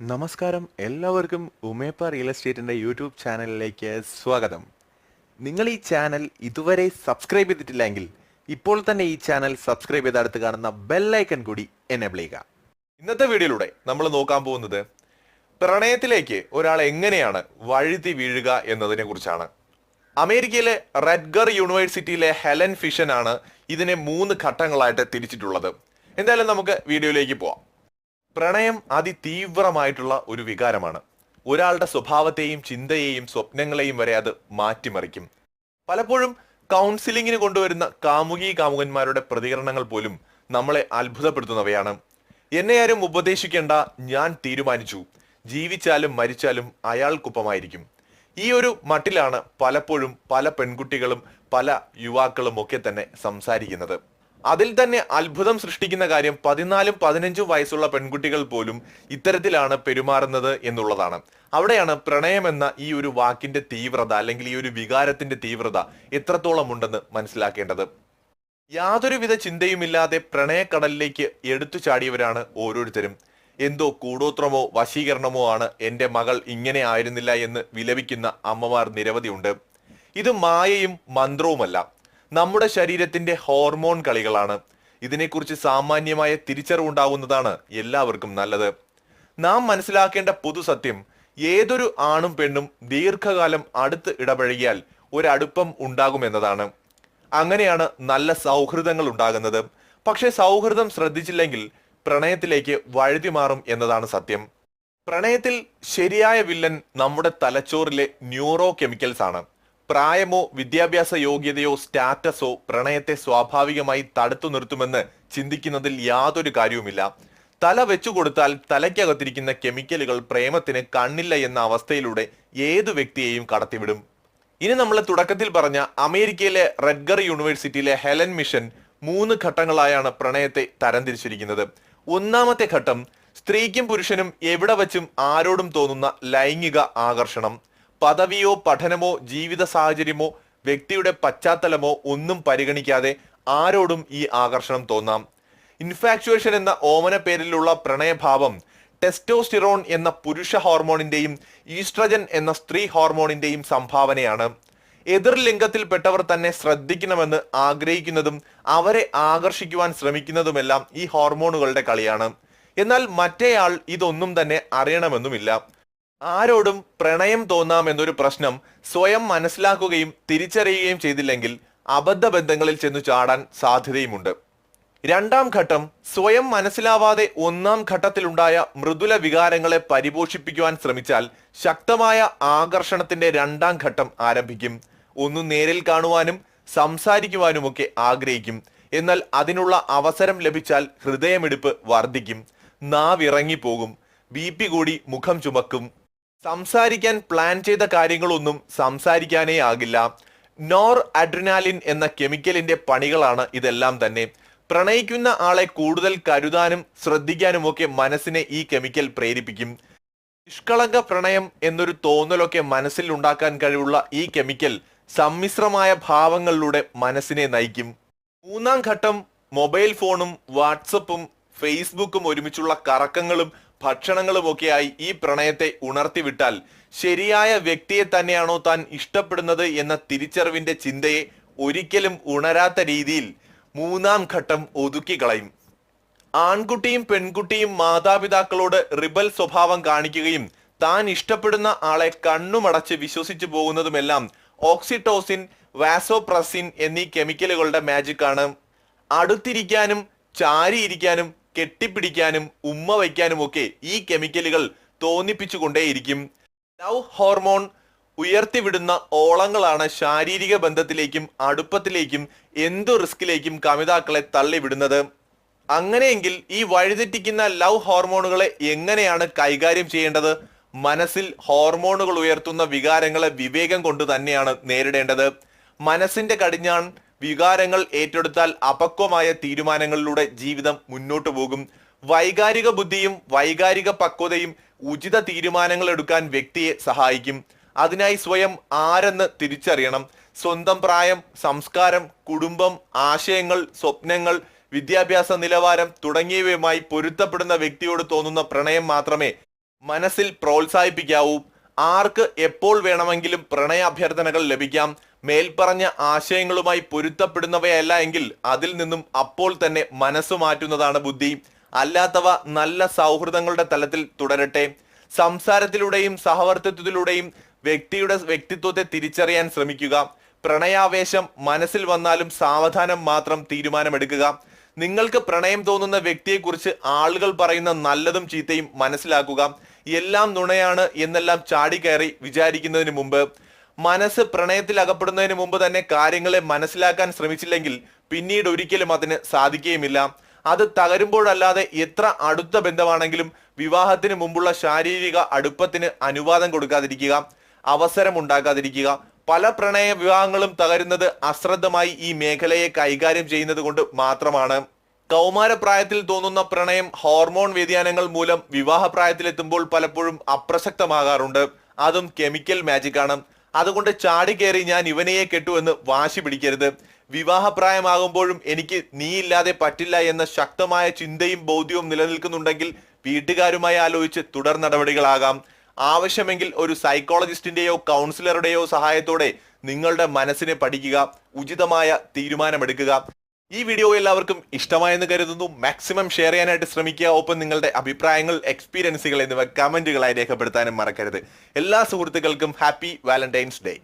നമസ്കാരം. എല്ലാവർക്കും ഉമേപ്പ real എസ്റ്റേറ്റിന്റെ YouTube ചാനലിലേക്ക് സ്വാഗതം. നിങ്ങൾ ഈ ചാനൽ ഇതുവരെ സബ്സ്ക്രൈബ് ചെയ്തിട്ടില്ലെങ്കിൽ ഇപ്പോൾ തന്നെ ഈ ചാനൽ സബ്സ്ക്രൈബ് ചെയ്ത് അടുത്ത് കാണുന്ന ബെല്ലൈക്കൺ കൂടി എനേബിൾ ചെയ്യുക. ഇന്നത്തെ വീഡിയോയിലൂടെ നമ്മൾ നോക്കാൻ പോകുന്നത് പ്രണയത്തിലേക്ക് ഒരാൾ എങ്ങനെയാണ് വഴുതി വീഴുക എന്നതിനെ കുറിച്ചാണ്. അമേരിക്കയിലെ റെഡ്ഗർ യൂണിവേഴ്സിറ്റിയിലെ ഹെലൻ ഫിഷൻ ആണ് ഇതിനെ മൂന്ന് ഘട്ടങ്ങളായിട്ട് തിരിച്ചിട്ടുള്ളത്. എന്തായാലും നമുക്ക് വീഡിയോയിലേക്ക് പോവാം. പ്രണയം അതിതീവ്രമായിട്ടുള്ള ഒരു വികാരമാണ്. ഒരാളുടെ സ്വഭാവത്തെയും ചിന്തയെയും സ്വപ്നങ്ങളെയും വരെ അത് മാറ്റിമറിക്കും. പലപ്പോഴും കൗൺസിലിങ്ങിന് കൊണ്ടുവരുന്ന കാമുകി കാമുകന്മാരുടെ പ്രതികരണങ്ങൾ പോലും നമ്മളെ അത്ഭുതപ്പെടുത്തുന്നവയാണ്. എന്നെ ആരും ഉപദേശിക്കേണ്ട ഞാൻ തീരുമാനിച്ചു. ജീവിച്ചാലും മരിച്ചാലും അയാൾക്കൊപ്പമായിരിക്കും. ഈ ഒരു മട്ടിലാണ് പലപ്പോഴും പല പെൺകുട്ടികളും പല യുവാക്കളും ഒക്കെ തന്നെ സംസാരിക്കുന്നത്. അതിൽ തന്നെ അത്ഭുതം സൃഷ്ടിക്കുന്ന കാര്യം പതിനാലും പതിനഞ്ചും വയസ്സുള്ള പെൺകുട്ടികൾ പോലും ഇത്തരത്തിലാണ് പെരുമാറുന്നത് എന്നുള്ളതാണ്. അവിടെയാണ് പ്രണയമെന്ന ഈ ഒരു വാക്കിന്റെ തീവ്രത അല്ലെങ്കിൽ ഈ ഒരു വികാരത്തിന്റെ തീവ്രത എത്രത്തോളം ഉണ്ടെന്ന് മനസ്സിലാക്കേണ്ടത്. യാതൊരുവിധ ചിന്തയുമില്ലാതെ പ്രണയക്കടലിലേക്ക് എടുത്തു ചാടിയവരാണ് ഓരോരുത്തരും. എന്തോ കൂടോത്രമോ വശീകരണമോ ആണ് എന്റെ മകൾ ഇങ്ങനെ ആയിരുന്നില്ല എന്ന് വിലപിക്കുന്ന അമ്മമാർ നിരവധിയുണ്ട്. ഇത് മായയും മന്ത്രവുമല്ല. നമ്മുടെ ശരീരത്തിന്റെ ഹോർമോൺ കളികളാണ്. ഇതിനെക്കുറിച്ച് സാമാന്യമായ തിരിച്ചറിവുണ്ടാകുന്നതാണ് എല്ലാവർക്കും നല്ലത്. നാം മനസ്സിലാക്കേണ്ട പൊതുസത്യം ഏതൊരു ആണും പെണ്ണും ദീർഘകാലം അടുത്ത് ഇടപഴകിയാൽ ഒരടുപ്പം ഉണ്ടാകുമെന്നതാണ് അങ്ങനെയാണ് നല്ല സൗഹൃദങ്ങൾ ഉണ്ടാകുന്നത്. പക്ഷെ സൗഹൃദം ശ്രദ്ധിച്ചില്ലെങ്കിൽ പ്രണയത്തിലേക്ക് വഴുതി മാറും എന്നതാണ് സത്യം. പ്രണയത്തിൽ ശരിയായ വില്ലൻ നമ്മുടെ തലച്ചോറിലെ ന്യൂറോ കെമിക്കൽസ് ആണ്. പ്രായമോ വിദ്യാഭ്യാസ യോഗ്യതയോ സ്റ്റാറ്റസോ പ്രണയത്തെ സ്വാഭാവികമായി തടുത്തു നിർത്തുമെന്ന് ചിന്തിക്കുന്നതിൽ യാതൊരു കാര്യവുമില്ല. തല വെച്ചു കൊടുത്താൽ തലയ്ക്കകത്തിരിക്കുന്ന കെമിക്കലുകൾ പ്രേമത്തിന് കണ്ണില്ല എന്ന അവസ്ഥയിലൂടെ ഏതു വ്യക്തിയെയും കടത്തിവിടും. ഇനി നമ്മൾ തുടക്കത്തിൽ പറഞ്ഞ അമേരിക്കയിലെ റെഡ്ഗർ യൂണിവേഴ്സിറ്റിയിലെ ഹെലൻ മിഷൻ മൂന്ന് ഘട്ടങ്ങളായാണ് പ്രണയത്തെ തരംതിരിച്ചിരിക്കുന്നത്. ഒന്നാമത്തെ ഘട്ടം സ്ത്രീക്കും പുരുഷനും എവിടെ വച്ചും ആരോടും തോന്നുന്ന ലൈംഗിക ആകർഷണം. പദവിയോ പഠനമോ ജീവിത സാഹചര്യമോ വ്യക്തിയുടെ പശ്ചാത്തലമോ ഒന്നും പരിഗണിക്കാതെ ആരോടും ഈ ആകർഷണം തോന്നാം. ഇൻഫാക്ച്വേഷൻ എന്ന ഓമന പേരിലുള്ള പ്രണയഭാവം ടെസ്റ്റോസ്റ്റിറോൺ എന്ന പുരുഷ ഹോർമോണിന്റെയും ഈസ്ട്രജൻ എന്ന സ്ത്രീ ഹോർമോണിന്റെയും സംഭാവനയാണ്. എതിർ ലിംഗത്തിൽപ്പെട്ടവർ തന്നെ ശ്രദ്ധിക്കണമെന്ന് ആഗ്രഹിക്കുന്നതും അവരെ ആകർഷിക്കുവാൻ ശ്രമിക്കുന്നതുമെല്ലാം ഈ ഹോർമോണുകളുടെ കളിയാണ്. എന്നാൽ മറ്റേയാൾ ഇതൊന്നും തന്നെ അറിയണമെന്നുമില്ല. ആരോടും പ്രണയം തോന്നാം എന്നൊരു പ്രശ്നം സ്വയം മനസ്സിലാക്കുകയും തിരിച്ചറിയുകയും ചെയ്തില്ലെങ്കിൽ അബദ്ധ ബന്ധങ്ങളിൽ ചെന്നു ചാടാൻ സാധ്യതയുമുണ്ട്. രണ്ടാം ഘട്ടം സ്വയം മനസ്സിലാവാതെ ഒന്നാം ഘട്ടത്തിലുണ്ടായ മൃദുല വികാരങ്ങളെ പരിപോഷിപ്പിക്കുവാൻ ശ്രമിച്ചാൽ ശക്തമായ ആകർഷണത്തിന്റെ രണ്ടാം ഘട്ടം ആരംഭിക്കും. ഒന്ന് നേരിൽ കാണുവാനും സംസാരിക്കുവാനുമൊക്കെ ആഗ്രഹിക്കും. എന്നാൽ അതിനുള്ള അവസരം ലഭിച്ചാൽ ഹൃദയമിടിപ്പ് വർദ്ധിക്കും. നാവിറങ്ങിപ്പോകും. ബി പി കൂടി മുഖം ചുമക്കും. സംസാരിക്കാൻ പ്ലാൻ ചെയ്ത കാര്യങ്ങളൊന്നും സംസാരിക്കാനേ ആകില്ല. നോർ അഡ്രിനാലിൻ എന്ന കെമിക്കലിന്റെ പണികളാണ് ഇതെല്ലാം തന്നെ. പ്രണയിക്കുന്ന ആളെ കൂടുതൽ കരുതാനും ശ്രദ്ധിക്കാനുമൊക്കെ മനസ്സിനെ ഈ കെമിക്കൽ പ്രേരിപ്പിക്കും. നിഷ്കളങ്ക പ്രണയം എന്നൊരു തോന്നലൊക്കെ മനസ്സിൽ ഉണ്ടാക്കാൻ കഴിവുള്ള ഈ കെമിക്കൽ സമ്മിശ്രമായ ഭാവങ്ങളിലൂടെ മനസ്സിനെ നയിക്കും. മൂന്നാം ഘട്ടം മൊബൈൽ ഫോണും വാട്സപ്പും ഫേസ്ബുക്കും ഒരുമിച്ചുള്ള കറക്കങ്ങളും ഭക്ഷണങ്ങളുമൊക്കെയായി ഈ പ്രണയത്തെ ഉണർത്തിവിട്ടാൽ ശരിയായ വ്യക്തിയെ തന്നെയാണോ താൻ ഇഷ്ടപ്പെടുന്നത് എന്ന തിരിച്ചറിവിന്റെ ചിന്തയെ ഒരിക്കലും ഉണരാത്ത രീതിയിൽ മൂന്നാം ഘട്ടം ഒതുക്കി കളയും ആൺകുട്ടിയും പെൺകുട്ടിയും മാതാപിതാക്കളോട് റിബൽ സ്വഭാവം കാണിക്കുകയും താൻ ഇഷ്ടപ്പെടുന്ന ആളെ കണ്ണുമടച്ച് വിശ്വസിച്ചു പോകുന്നതുമെല്ലാം ഓക്സിറ്റോസിൻ വാസോപ്രസിൻ എന്നീ കെമിക്കലുകളുടെ മാജിക്കാണ്. അടുത്തിരിക്കാനും ചാരിയിരിക്കാനും കെട്ടിപ്പിടിക്കാനും ഉമ്മ വയ്ക്കാനും ഒക്കെ ഈ കെമിക്കലുകൾ തോന്നിപ്പിച്ചുകൊണ്ടേയിരിക്കും. ലവ് ഹോർമോൺ ഉയർത്തിവിടുന്ന ഓളങ്ങളാണ് ശാരീരിക ബന്ധത്തിലേക്കും അടുപ്പത്തിലേക്കും എന്തു റിസ്കിലേക്കും കമിതാക്കളെ തള്ളിവിടുന്നത്. അങ്ങനെയെങ്കിൽ ഈ വഴിതെറ്റിക്കുന്ന ലവ് ഹോർമോണുകളെ എങ്ങനെയാണ് കൈകാര്യം ചെയ്യേണ്ടത്? മനസ്സിൽ ഹോർമോണുകൾ ഉയർത്തുന്ന വികാരങ്ങളെ വിവേകം കൊണ്ട് തന്നെയാണ് നേരിടേണ്ടത്. മനസ്സിന്റെ കടിഞ്ഞാൺ വികാരങ്ങൾ ഏറ്റെടുത്താൽ അപക്വമായ തീരുമാനങ്ങളിലൂടെ ജീവിതം മുന്നോട്ടു പോകും. വൈകാരിക ബുദ്ധിയും വൈകാരിക പക്വതയും ഉചിത തീരുമാനങ്ങൾ എടുക്കാൻ വ്യക്തിയെ സഹായിക്കും. അതിനായി സ്വയം ആരെന്ന് തിരിച്ചറിയണം. സ്വന്തം പ്രായം സംസ്കാരം കുടുംബം ആശയങ്ങൾ സ്വപ്നങ്ങൾ വിദ്യാഭ്യാസ നിലവാരം തുടങ്ങിയവയുമായി പൊരുത്തപ്പെടുന്ന വ്യക്തിയോട് തോന്നുന്ന പ്രണയം മാത്രമേ മനസ്സിൽ പ്രോത്സാഹിപ്പിക്കാവൂ. ആർക്ക് എപ്പോൾ വേണമെങ്കിലും പ്രണയ അഭ്യർത്ഥനകൾ ലഭിക്കാം. മേൽപ്പറഞ്ഞ ആശയങ്ങളുമായി പൊരുത്തപ്പെടുന്നവയല്ല എങ്കിൽ അതിൽ നിന്നും അപ്പോൾ തന്നെ മനസ്സ് മാറ്റുന്നതാണ് ബുദ്ധി. അല്ലാത്തവ നല്ല സൗഹൃദങ്ങളുടെ തലത്തിൽ തുടരട്ടെ. സംസാരത്തിലൂടെയും സഹവർത്തിത്വത്തിലൂടെയും വ്യക്തിയുടെ വ്യക്തിത്വത്തെ തിരിച്ചറിയാൻ ശ്രമിക്കുക. പ്രണയാവേശം മനസ്സിൽ വന്നാലും സാവധാനം മാത്രം തീരുമാനമെടുക്കുക. നിങ്ങൾക്ക് പ്രണയം തോന്നുന്ന വ്യക്തിയെക്കുറിച്ച് ആളുകൾ പറയുന്ന നല്ലതും ചീത്തയും മനസ്സിലാക്കുക. എല്ലാം നുണയാണ് എന്നെല്ലാം ചാടിക്കയറി വിചാരിക്കുന്നതിന് മുമ്പ് മനസ്സ് പ്രണയത്തിൽ അകപ്പെടുന്നതിന് മുമ്പ് തന്നെ കാര്യങ്ങളെ മനസ്സിലാക്കാൻ ശ്രമിച്ചില്ലെങ്കിൽ പിന്നീട് ഒരിക്കലും അതിന് സാധിക്കുകയുമില്ല. അത് തകരുമ്പോഴല്ലാതെ എത്ര അടുത്ത ബന്ധമാണെങ്കിലും വിവാഹത്തിന് മുമ്പുള്ള ശാരീരിക അടുപ്പത്തിന് അനുവാദം കൊടുക്കാതിരിക്കുക അവസരം ഉണ്ടാക്കാതിരിക്കുക പല പ്രണയ വിവാഹങ്ങളും തകരുന്നത് അശ്രദ്ധമായി ഈ മേഖലയെ കൈകാര്യം ചെയ്യുന്നത് കൊണ്ട് മാത്രമാണ്. കൗമാരപ്രായത്തിൽ തോന്നുന്ന പ്രണയം ഹോർമോൺ വ്യതിയാനങ്ങൾ മൂലം വിവാഹപ്രായത്തിലെത്തുമ്പോൾ പലപ്പോഴും അപ്രസക്തമാകാറുണ്ട്. അതും കെമിക്കൽ മാജിക് ആണ് അതുകൊണ്ട് ചാടി ചാടിക്കേറി ഞാൻ ഇവനെയെ കെട്ടുവെന്ന് വാശി പിടിക്കരുത്. വിവാഹപ്രായമാകുമ്പോഴും എനിക്ക് നീയില്ലാതെ പറ്റില്ല എന്ന ശക്തമായ ചിന്തയും ബോധ്യവും നിലനിൽക്കുന്നുണ്ടെങ്കിൽ വീട്ടുകാരുമായി ആലോചിച്ച് തുടർ നടപടികളാകാം. ആവശ്യമെങ്കിൽ ഒരു സൈക്കോളജിസ്റ്റിന്റെയോ കൗൺസിലറുടെയോ സഹായത്തോടെ നിങ്ങളുടെ മനസ്സിനെ പഠിക്കുക ഉചിതമായ തീരുമാനമെടുക്കുക. ഈ വീഡിയോ എല്ലാവർക്കും ഇഷ്ടമായെന്ന് കരുതുന്നു. മാക്സിമം ഷെയർ ചെയ്യാനായിട്ട് ശ്രമിക്കുക. ഒപ്പം നിങ്ങളുടെ അഭിപ്രായങ്ങൾ എക്സ്പീരിയൻസുകൾ എന്നിവ കമന്റുകളായി രേഖപ്പെടുത്താനും മറക്കരുത്. എല്ലാ സുഹൃത്തുക്കൾക്കും ഹാപ്പി വാലന്റൈൻസ് ഡേ